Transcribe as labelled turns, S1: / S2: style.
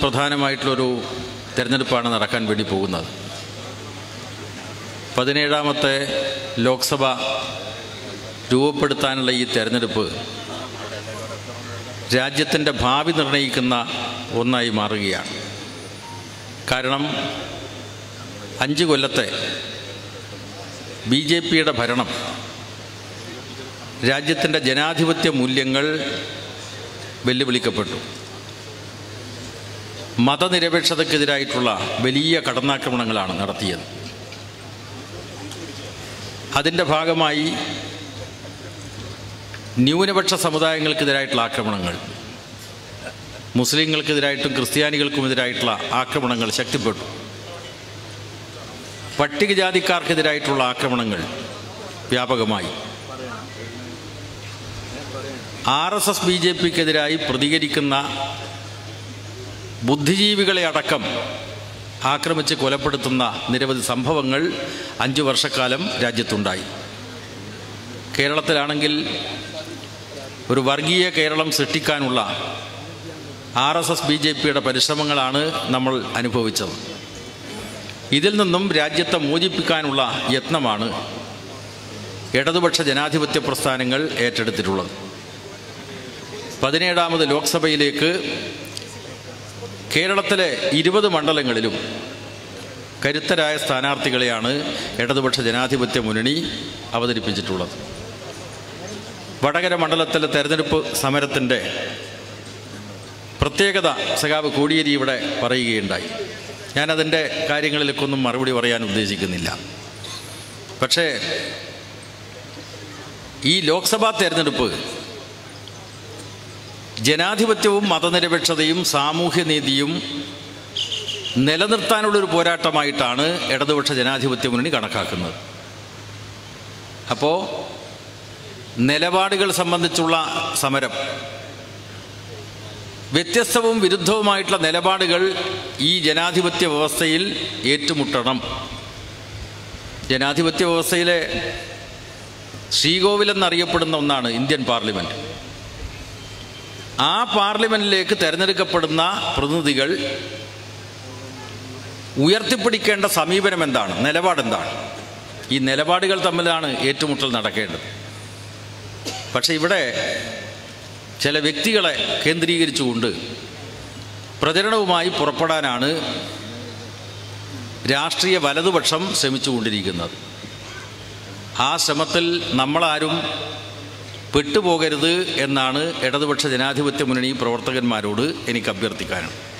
S1: പ്രധാനമായിട്ടുള്ളൊരു തിരഞ്ഞെടുപ്പാണ് നടക്കാൻ വേണ്ടി പോകുന്നത്. പതിനേഴാമത്തെ ലോക്സഭ രൂപപ്പെടുത്താനുള്ള ഈ തെരഞ്ഞെടുപ്പ് രാജ്യത്തിന്റെ ഭാവി നിർണയിക്കുന്ന ഒന്നായി മാറുകയാണ്. കാരണം അഞ്ച് കൊല്ലത്തെ ബി ജെ പിയുടെ ഭരണം രാജ്യത്തിന്റെ ജനാധിപത്യ മൂല്യങ്ങൾ വെല്ലുവിളിക്കപ്പെട്ടു. മതനിരപേക്ഷതയ്ക്കെതിരായിട്ടുള്ള വലിയ കടന്നാക്രമണങ്ങളാണ് നടത്തിയത്. അതിന്റെ ഭാഗമായി ന്യൂനപക്ഷ സമുദായങ്ങൾക്കെതിരായിട്ടുള്ള ആക്രമണങ്ങൾ മുസ്ലിങ്ങൾക്കെതിരായിട്ടും ക്രിസ്ത്യാനികൾക്കുമെതിരായിട്ടുള്ള ആക്രമണങ്ങൾ ശക്തിപ്പെട്ടു. പട്ടികജാതിക്കാർക്കെതിരായിട്ടുള്ള ആക്രമണങ്ങൾ വ്യാപകമായി. R S S B J പിക്കെതിരായി പ്രതികരിക്കുന്ന ബുദ്ധിജീവികളെ അടക്കം ആക്രമിച്ച് കൊലപ്പെടുത്തുന്ന നിരവധി സംഭവങ്ങൾ അഞ്ച് വർഷക്കാലം രാജ്യത്തുണ്ടായി. കേരളത്തിലാണെങ്കിൽ ഒരു വർഗീയ കേരളം സൃഷ്ടിക്കാനുള്ള R S S B J പിയുടെ പരിശ്രമങ്ങളാണ് നമ്മൾ അനുഭവിച്ചത്. ഇതിൽ നിന്നും രാജ്യത്തെ മോചിപ്പിക്കാനുള്ള യത്നമാണ് ഇടതുപക്ഷ ജനാധിപത്യ പ്രസ്ഥാനങ്ങൾ ഏറ്റെടുത്തിട്ടുള്ളത്. പതിനേഴാമത് ലോക്സഭയിലേക്ക് കേരളത്തിലെ ഇരുപത് മണ്ഡലങ്ങളിലും കരുത്തരായ സ്ഥാനാർത്ഥികളെയാണ് ഇടതുപക്ഷ ജനാധിപത്യ മുന്നണി അവതരിപ്പിച്ചിട്ടുള്ളത്. വടകര മണ്ഡലത്തിലെ തെരഞ്ഞെടുപ്പ് സമരത്തിന്റെ പ്രത്യേകത സഖാവ് കോടിയേരി ഇവിടെ പറയുകയുണ്ടായി. ഞാനതിന്റെ കാര്യങ്ങളിലേക്കൊന്നും മറുപടി പറയാൻ ഉദ്ദേശിക്കുന്നില്ല. പക്ഷേ ഈ ലോക്സഭാ തെരഞ്ഞെടുപ്പ് ജനാധിപത്യവും മതനിരപേക്ഷതയും സാമൂഹ്യനീതിയും നിലനിർത്താനുള്ളൊരു പോരാട്ടമായിട്ടാണ് ഇടതുപക്ഷ ജനാധിപത്യ മുന്നണി കണക്കാക്കുന്നത്. അപ്പോൾ നിലപാടുകൾ സംബന്ധിച്ചുള്ള സമരം വ്യത്യസ്തവും വിരുദ്ധവുമായിട്ടുള്ള നിലപാടുകൾ ഈ ജനാധിപത്യ വ്യവസ്ഥയിൽ ഏറ്റുമുട്ടണം. ജനാധിപത്യ വ്യവസ്ഥയിലെ ശ്രീകോവിലെന്നറിയപ്പെടുന്ന ഒന്നാണ് ഇന്ത്യൻ പാർലമെന്റ് ആ പാർലമെന്റിലേക്ക് തിരഞ്ഞെടുക്കപ്പെടുന്ന പ്രതിനിധികൾ ഉയർത്തിപ്പിടിക്കേണ്ട സമീപനം എന്താണ്? നിലപാടെന്താണ് ഈ നിലപാടുകൾ തമ്മിലാണ് ഏറ്റുമുട്ടൽ നടക്കേണ്ടത്. പക്ഷേ ഇവിടെ ചില വ്യക്തികളെ കേന്ദ്രീകരിച്ചുകൊണ്ട് പ്രചരണവുമായി പുറപ്പെടാനാണ് രാഷ്ട്രീയ വലതുപക്ഷം ശ്രമിച്ചുകൊണ്ടിരിക്കുന്നത്. ആ ശ്രമത്തിൽ നമ്മളാരും പെട്ടുപോകരുത് എന്നാണ് ഇടതുപക്ഷ ജനാധിപത്യ മുന്നണി പ്രവർത്തകന്മാരോട് എനിക്ക് അഭ്യർത്ഥിക്കാനുള്ളത്.